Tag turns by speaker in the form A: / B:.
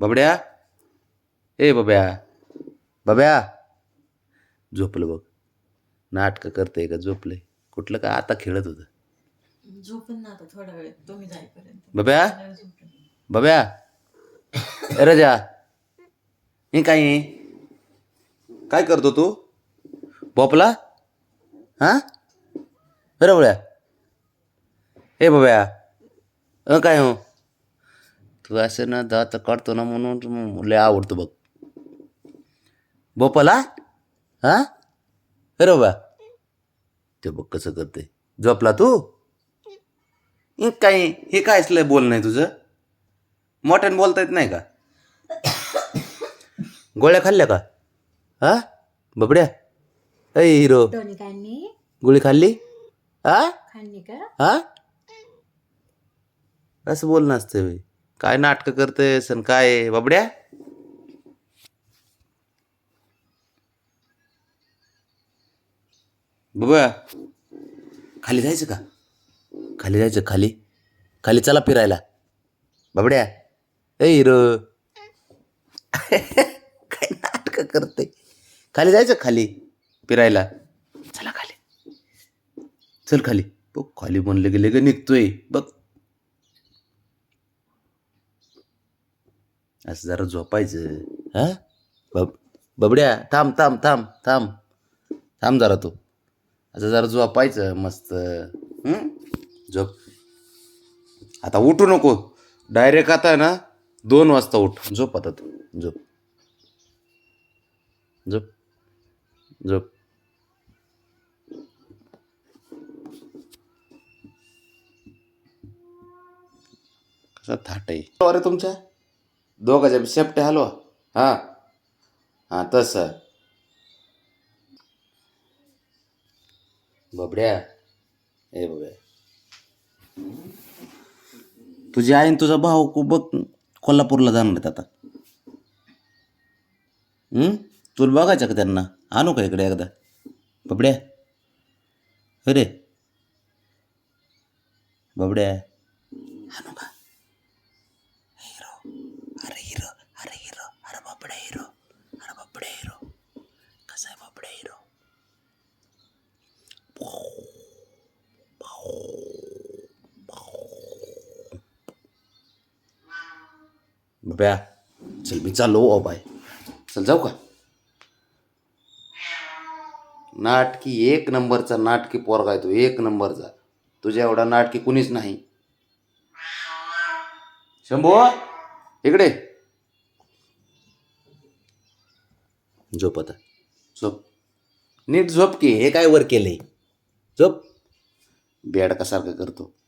A: बबड्या? ए बब्या बब्या झोपलं बघ. नाटकं करते का? झोपलंय. कुठलं का? आता खेळत होतं.
B: झोपून ना आता थोडा वेळ. तुम्ही जाईपर्यंत.
A: बब्या
B: झोपेल.
A: बब्या ए रजा. हे काय? काय करतो तू? बॉपला हां? बरोबळ्या ए बब्या अ काय हो? तू असं ना दात काढतो ना म्हणून लय आवडतो बघ. बोपाला? हां? अरे बा ते बघ कसं करते झोपला तू? हे काय हे काय असलं बोलणं आहे तुझं? मोठ्याने बोलता येत नाही का? गोळ्या खाल्ल्या का? हा? बबड्या? अय हिरो. गोळी खाल्ली? हा?
C: खाल्ली का?
A: हा? असं बोलणं असतं. काय नाटकं करतेस आणि काय बाबड्या? बाबा खाली जायचं का? खाली जायचं खाली. खाली चला फिरायला. बाबड्या ए हिरो. काय नाटकं करते? खाली जायचं खाली? फिरायला. चला खाली. चल खाली. बघ खाली म्हणलं गेले ग निघतोय. बघ. असं जरा झोपायचं. हा? बब बबड्या थांब थांब थांब थांब. थांब जरा तू. असं जरा झोपायचं मस्त. झोप. आता उठू नको. डायरेक्ट आता ना दोन वाजता उठ. झोप आता तू. झोप. झोप. झोप. कसा थाट आहे. अरे तुमच्या दोघाच्या शेपटे हलवा. हां. हां तसं. बबड्या. ए बबड्या. तुझी आई आणि तुझा भाऊ खूप बघ कोल्हापूरला जाणार आहेत आता. हं? तुला बघायचं का त्यांना? आणू का इकडे एकदा? बबड्या. अरे. बबड्या. बब्या चल मी चाललो ओ बाय चल जाऊ का नाटकी एक नंबरचा नाटकी पोरगा आहे तो एक नंबरचा तुझ्या एवढा नाटकी कुणीच नाही. शंभू इकडे. झोप आता. झोप. नीट झोप की. हे काय वर केलंय? झोप. बेडकासारखं करतो.